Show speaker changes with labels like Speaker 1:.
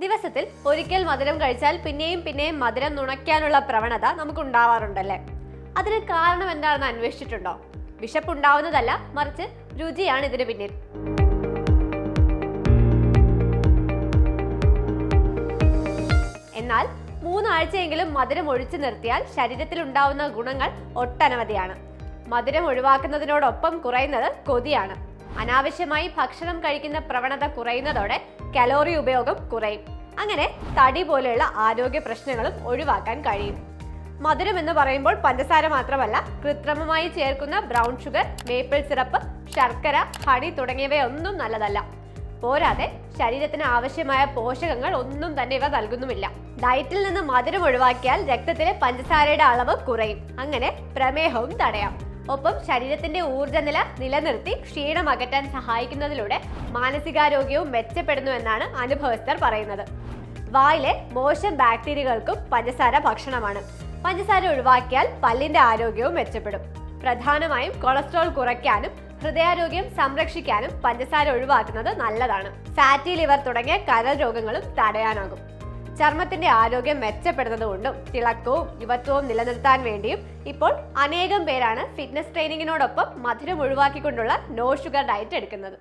Speaker 1: ദിവസത്തിൽ ഒരിക്കൽ മധുരം കഴിച്ചാൽ പിന്നെയും പിന്നെയും മധുരം നുണയ്ക്കാനുള്ള പ്രവണത നമുക്ക് ഉണ്ടാവാറുണ്ടല്ലേ അതിന് കാരണം എന്താണെന്ന് അന്വേഷിച്ചിട്ടുണ്ടോ? വിശപ്പ് വിശപ്പുണ്ടാവുന്നതല്ല മറിച്ച് രുചിയാണ് ഇതിന് പിന്നിൽ. എന്നാൽ മൂന്നാഴ്ചയെങ്കിലും മധുരം ഒഴിച്ചു നിർത്തിയാൽ ശരീരത്തിൽ ഉണ്ടാവുന്ന ഗുണങ്ങൾ ഒട്ടനവധിയാണ്. മധുരം ഒഴിവാക്കുന്നതിനോടൊപ്പം കുറയുന്നത് കൊതിയാണ്. അനാവശ്യമായി ഭക്ഷണം കഴിക്കുന്ന പ്രവണത കുറയുന്നതോടെ കലോറി ഉപയോഗം കുറയും. അങ്ങനെ തടി പോലെയുള്ള ആരോഗ്യ പ്രശ്നങ്ങളും ഒഴിവാക്കാൻ കഴിയും. മധുരം എന്ന് പറയുമ്പോൾ പഞ്ചസാര മാത്രമല്ല കൃത്രിമമായി ചേർക്കുന്ന ബ്രൗൺ ഷുഗർ മേപ്പിൾ സിറപ്പ് ശർക്കര ഹണി തുടങ്ങിയവയൊന്നും നല്ലതല്ല. പോരാതെ ശരീരത്തിന് ആവശ്യമായ പോഷകങ്ങൾ ഒന്നും തന്നെ ഇവ നൽകുന്നുമില്ല. ഡയറ്റിൽ നിന്ന് മധുരം ഒഴിവാക്കിയാൽ രക്തത്തിലെ പഞ്ചസാരയുടെ അളവ് കുറയും. അങ്ങനെ പ്രമേഹവും തടയാം. ഒപ്പം ശരീരത്തിന്റെ ഊർജനില നിലനിർത്തി ക്ഷീണം അകറ്റാൻ സഹായിക്കുന്നതിലൂടെ മാനസികാരോഗ്യവും മെച്ചപ്പെടുന്നു എന്നാണ് അനുഭവസ്ഥർ പറയുന്നത്. വായിലെ മോശം ബാക്ടീരിയകൾക്കും പഞ്ചസാര ഭക്ഷണമാണ്. പഞ്ചസാര ഒഴിവാക്കിയാൽ പല്ലിന്റെ ആരോഗ്യവും മെച്ചപ്പെടും. പ്രധാനമായും കൊളസ്ട്രോൾ കുറയ്ക്കാനും ഹൃദയാരോഗ്യം സംരക്ഷിക്കാനും പഞ്ചസാര ഒഴിവാക്കുന്നത് നല്ലതാണ്. ഫാറ്റി ലിവർ തുടങ്ങിയ കരൾ രോഗങ്ങളും തടയാനാകും. ചർമ്മത്തിന്റെ ആരോഗ്യം മെച്ചപ്പെടുന്നതുകൊണ്ടും തിളക്കവും യുവത്വവും നിലനിർത്താൻ വേണ്ടിയും ഇപ്പോൾ അനേകം പേരാണ് ഫിറ്റ്നസ് ട്രെയിനിങ്ങിനോടൊപ്പം മധുരം ഒഴിവാക്കിക്കൊണ്ടുള്ള നോ ഷുഗർ ഡയറ്റ് എടുക്കുന്നത്.